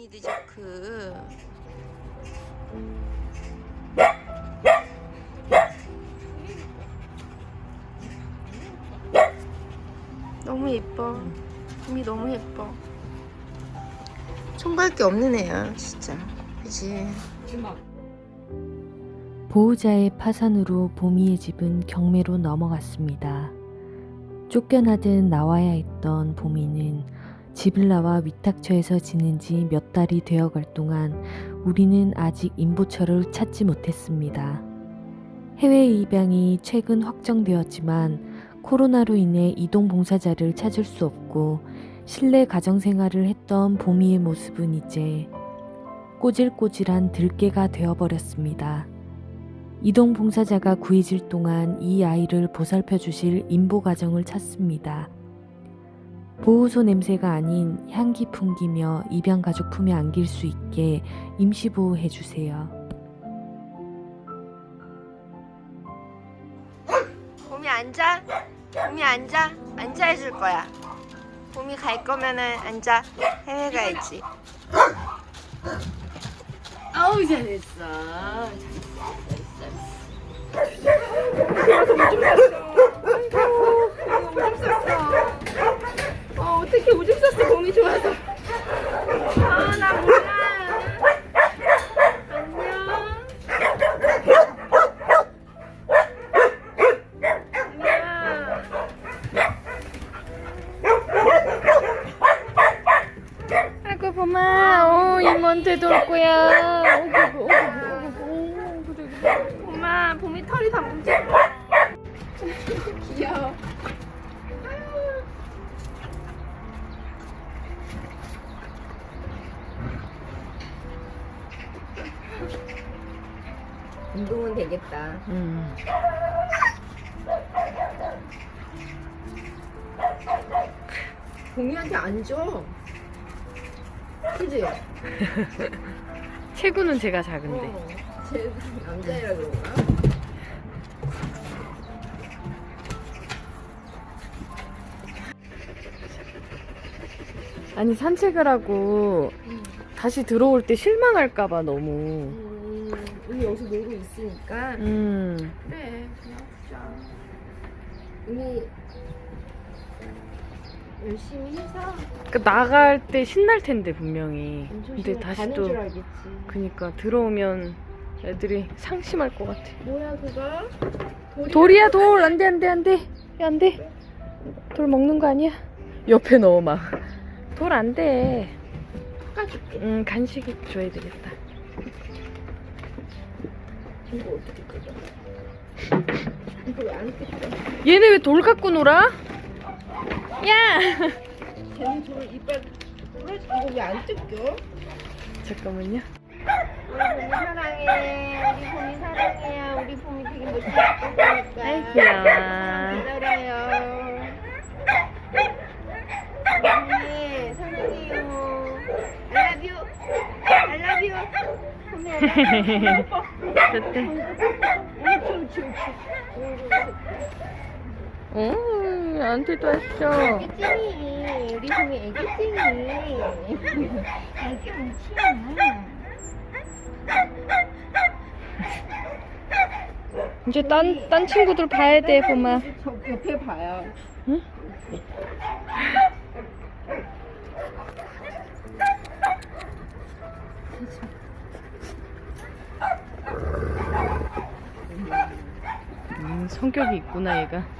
니드 조크. 너무 예뻐. 봄이 너무 예뻐. 손갈 게 없는 애야, 진짜. 그치? 보호자의 파산으로 보미의 집은 경매로 넘어갔습니다. 쫓겨나듯 나와야 했던 보미는 나와 위탁처에서 지낸 지 몇 달이 되어갈 동안 우리는 아직 임보처를 찾지 못했습니다. 해외 입양이 최근 확정되었지만 코로나로 인해 이동 봉사자를 찾을 수 없고 실내 가정생활을 했던 보미의 모습은 이제 꼬질꼬질한 들깨가 되어버렸습니다. 이동 봉사자가 구해질 동안 이 아이를 보살펴 주실 임보 가정을 찾습니다. 보호소 냄새가 아닌 향기 풍기며 입양 가족 품에 안길 수 있게 임시 보호해 주세요. 봄이 앉아. 봄이 앉아. 앉아 해줄 거야. 봄이 갈 거면은 앉아. 해외 가야지. 아우 잘했어. 어, 어떻게 오줌 쌌어 몸이 좋아서. 아, 나 몰라. 안녕. 안녕. 아이고 봄아, 어 이모한테 돌 거야. 봄아, 봄이 털이 다 뭉쳐. 귀여워. 운동은 되겠다. 음. 봄이한테 안 줘. 그지? 체구는 제가 작은데. 어, 제 남자애라 그런가? 아니 산책을 하고 다시 들어올 때 실망할까봐 너무. 음, 우리 여기서 놀고 있으니까. 음. 그래, 그냥. 우리 열심히 해서 그 나갈 때 신날 텐데 분명히. 근데 다시 가는 또 줄 알겠지. 그니까 들어오면 애들이 상심할 것 같아. 뭐야 그거? 돌이야? 돌이야 돌 안돼 안돼 안돼 안돼 돌 먹는 거 아니야? 옆에 넣어 막. 돌 안돼. 깎아줄게. 음 간식 줘야 되겠다. 이거 어떻게 뜯어? 이거 왜안 뜯겨? 얘네 왜 돌 갖고 놀아? 야! 쟤는 돌 이빨 부러지 이거 왜안 뜯겨? 잠깐만요. 우리 봄이 사랑해. 우리 봄이 사랑해요. 우리 봄이 되게 멋지게 뜯으니까. 아이, 귀여워. 기다려요. 봄이 사랑해요. I love you. I love you. 봄이 I love you. 오빠. 좋대. 옳지 옳지 옳지. 오, 나한테도 왔어. 애기쟁이. 우리 봄이 애기쟁이. 애기 뭉치야. 이제 딴, 딴 친구들 봐야 돼, 봄아. 저 옆에 봐요. 응? 음, 성격이 있구나, 얘가.